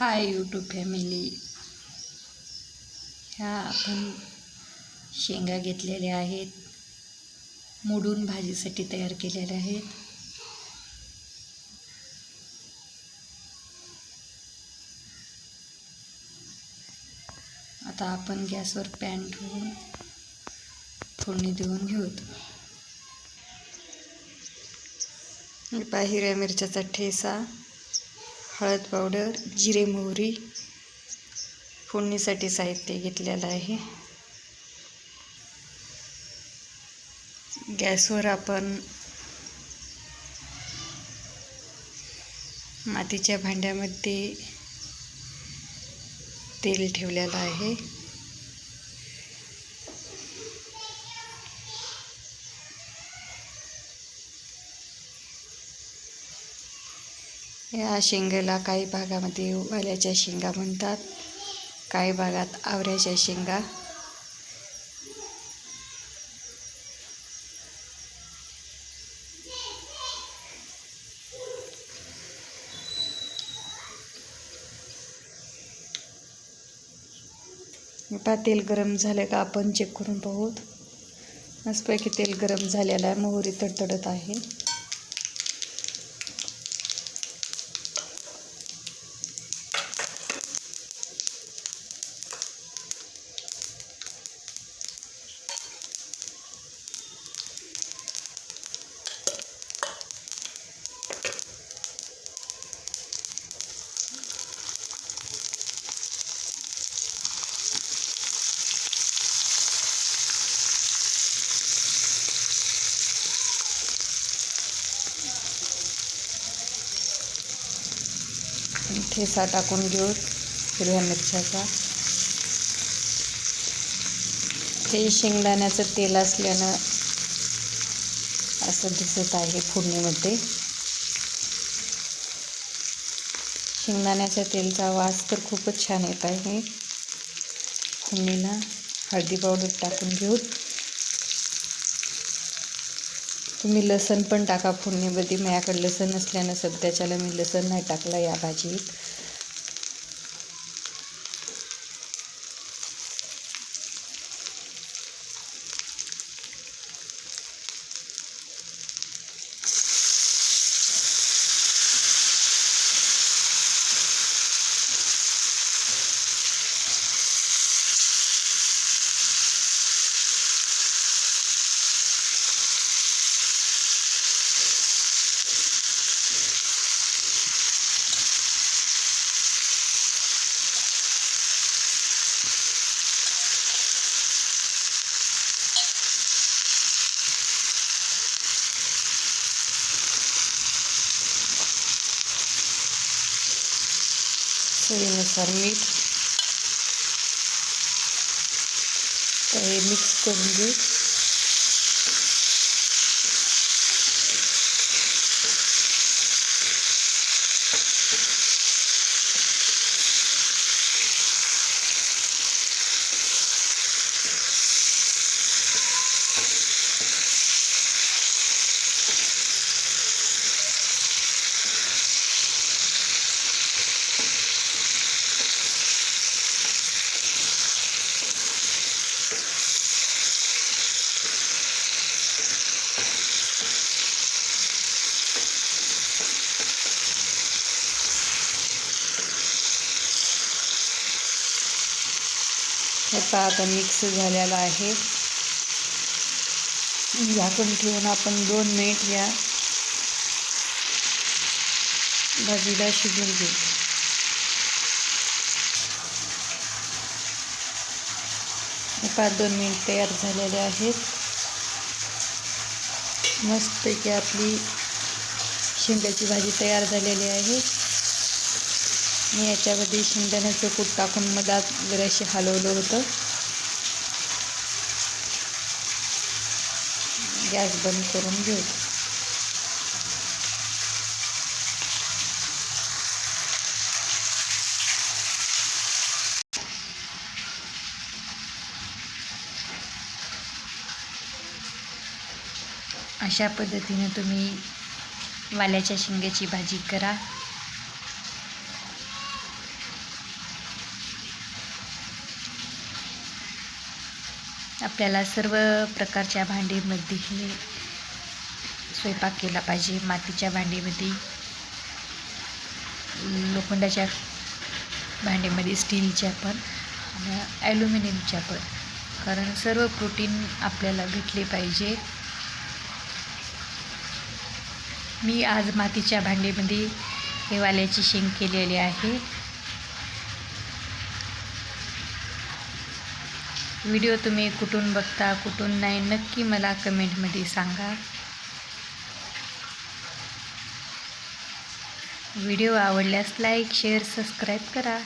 Hi YouTube family. ह्या आपण शेंगा घेतलेल्या आहेत. मोडून भाजीसाठी तयार केलेल्या आहेत. आता आपण गॅसवर पॅन ठेवून फोडणी देऊन घेऊत. पाहिऱ्या हिरव्या मिरच्याचा ठेसा. हळद पावडर जिरे मोहरी फोडणीसाठी साहित्य घेतलेलं आहे. गॅसवर आपण मातीच्या भांड्यामध्ये तेल ठेवलेलं आहे. या शेंगेला काही भागामध्ये वाल्याच्या शेंगा म्हणतात. काही भागात आवऱ्याच्या शेंगा. पहा तेल गरम झालं का आपण चेक करून पाहूत. मस्तपैकी तेल गरम झालेलं आहे. मोहरी तडतडत आहे. ठेसा टाकून घेऊ हिरव्या मिरच्याचा. हे शेंगदाण्याचं तेल असल्यानं असं दिसत आहे फोडणीमध्ये. शेंगदाण्याच्या तेलचा वास तर खूपच छान येत आहे. फोडणीला हळदी पावडर टाकून घेऊ. तुम्ही लसण पण टाका फोडणीमध्ये. माझ्याकडे लसण नसल्यानं सध्याच्याला मी लसण नाही टाकलं या भाजीत. चवीनुसार मीठ. तर हे मिक्स करून घेऊ हे पहा आता मिक्स झालेला आहे. झाकून ठेवून आपण दोन मिनिट या भाजीला शिजून घेऊ. पाच दोन मिनिट तयार झालेले आहेत. मस्तपैकी आपली शेंगाची भाजी तयार झालेली आहे. मी याच्यामध्ये शेंगदाण्याचं कूट टाकून मधात जराशी हलवलं होतं. गॅस बंद करून घेऊ. अशा पद्धतीने तुम्ही वाल्याच्या शेंग्याची भाजी करा. आपल्याला सर्व प्रकारच्या भांडीमध्ये स्वयंपाक केला पाहिजे. मातीच्या भांडीमध्ये लोखंडाच्या भांडीमध्ये स्टीलच्या पण आणि ॲल्युमिनियमच्या पण. कारण सर्व प्रोटीन आपल्याला भेटले पाहिजे. मी आज मातीच्या भांडीमध्ये हिवाल्याची शेंग केलेली आहे. व्हिडिओ तुम्ही कुठून बघता कुठून नाही नक्की मला कमेंटमध्ये सांगा. व्हिडिओ आवडल्यास लाईक शेअर सबस्क्राईब करा.